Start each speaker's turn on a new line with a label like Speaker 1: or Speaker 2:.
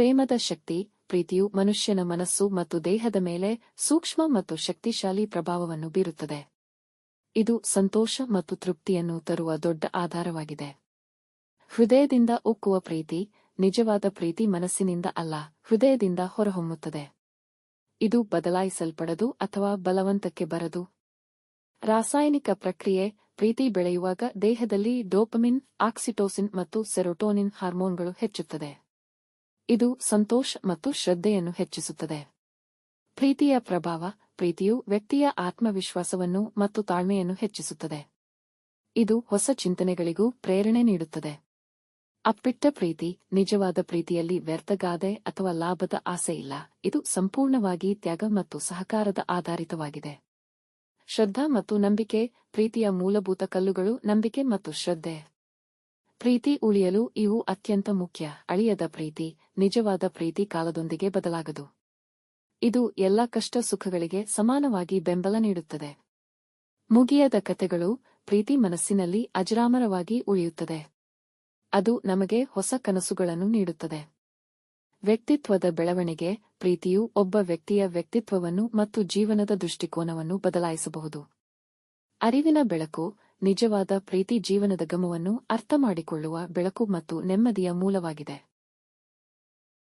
Speaker 1: ಪ್ರೇಮದ ಶಕ್ತಿ, ಪ್ರೀತಿಯು ಮನುಷ್ಯನ ಮನಸ್ಸು ಮತ್ತು ದೇಹದ ಮೇಲೆ ಸೂಕ್ಷ್ಮ ಮತ್ತು ಶಕ್ತಿಶಾಲಿ ಪ್ರಭಾವವನ್ನು ಬೀರುತ್ತದೆ. ಇದು ಸಂತೋಷ ಮತ್ತು ತೃಪ್ತಿಯನ್ನು ತರುವ ದೊಡ್ಡ ಆಧಾರವಾಗಿದೆ. ಹೃದಯದಿಂದ ಉಕ್ಕುವ ಪ್ರೀತಿ, ನಿಜವಾದ ಪ್ರೀತಿ ಮನಸ್ಸಿನಿಂದ ಅಲ್ಲ, ಹೃದಯದಿಂದ ಹೊರಹೊಮ್ಮುತ್ತದೆ. ಇದು ಬದಲಾಯಿಸಲ್ಪಡದು ಅಥವಾ ಬಲವಂತಕ್ಕೆ ಬರದು. ರಾಸಾಯನಿಕ ಪ್ರಕ್ರಿಯೆ, ಪ್ರೀತಿ ಬೆಳೆಯುವಾಗ ದೇಹದಲ್ಲಿ ಡೋಪಮಿನ್, ಆಕ್ಸಿಟೋಸಿನ್ ಮತ್ತು ಸೆರೋಟೋನಿನ್ ಹಾರ್ಮೋನ್ಗಳು ಹೆಚ್ಚುತ್ತದೆ. ಇದು ಸಂತೋಷ ಮತ್ತು ಶ್ರದ್ಧೆಯನ್ನು ಹೆಚ್ಚಿಸುತ್ತದೆ. ಪ್ರೀತಿಯ ಪ್ರಭಾವ, ಪ್ರೀತಿಯು ವ್ಯಕ್ತಿಯ ಆತ್ಮವಿಶ್ವಾಸವನ್ನು ಮತ್ತು ತಾಳ್ಮೆಯನ್ನು ಹೆಚ್ಚಿಸುತ್ತದೆ. ಇದು ಹೊಸ ಚಿಂತನೆಗಳಿಗೂ ಪ್ರೇರಣೆ ನೀಡುತ್ತದೆ. ಅಪ್ಪಿಟ್ಟ ಪ್ರೀತಿ, ನಿಜವಾದ ಪ್ರೀತಿಯಲ್ಲಿ ವ್ಯರ್ಥಗಾದೆ ಅಥವಾ ಲಾಭದ ಆಸೆ ಇಲ್ಲ. ಇದು ಸಂಪೂರ್ಣವಾಗಿ ತ್ಯಾಗ ಮತ್ತು ಸಹಕಾರದ ಆಧಾರಿತವಾಗಿದೆ. ಶ್ರದ್ಧಾ ಮತ್ತು ನಂಬಿಕೆ, ಪ್ರೀತಿಯ ಮೂಲಭೂತ ಕಲ್ಲುಗಳು ನಂಬಿಕೆ ಮತ್ತು ಶ್ರದ್ಧೆ. ಪ್ರೀತಿ ಉಳಿಯಲು ಇವು ಅತ್ಯಂತ ಮುಖ್ಯ. ಅಳಿಯದ ಪ್ರೀತಿ, ನಿಜವಾದ ಪ್ರೀತಿ ಕಾಲದೊಂದಿಗೆ ಬದಲಾಗದು. ಇದು ಎಲ್ಲ ಕಷ್ಟ ಸುಖಗಳಿಗೆ ಸಮಾನವಾಗಿ ಬೆಂಬಲ ನೀಡುತ್ತದೆ. ಮುಗಿಯದ ಕತೆಗಳು ಪ್ರೀತಿ ಮನಸ್ಸಿನಲ್ಲಿ ಅಜರಾಮರವಾಗಿ ಉಳಿಯುತ್ತದೆ. ಅದು ನಮಗೆ ಹೊಸ ಕನಸುಗಳನ್ನು ನೀಡುತ್ತದೆ. ವ್ಯಕ್ತಿತ್ವದ ಬೆಳವಣಿಗೆ, ಪ್ರೀತಿಯು ಒಬ್ಬ ವ್ಯಕ್ತಿಯ ವ್ಯಕ್ತಿತ್ವವನ್ನು ಮತ್ತು ಜೀವನದ ದೃಷ್ಟಿಕೋನವನ್ನು ಬದಲಾಯಿಸಬಹುದು. ಅರಿವಿನ ಬೆಳಕು ನಿಜವಾದ ಪ್ರೀತಿ ಜೀವನದ ಗಮವನ್ನು ಅರ್ಥಮಾಡಿಕೊಳ್ಳುವ ಬೆಳಕು ಮತ್ತು ನೆಮ್ಮದಿಯ ಮೂಲವಾಗಿದೆ.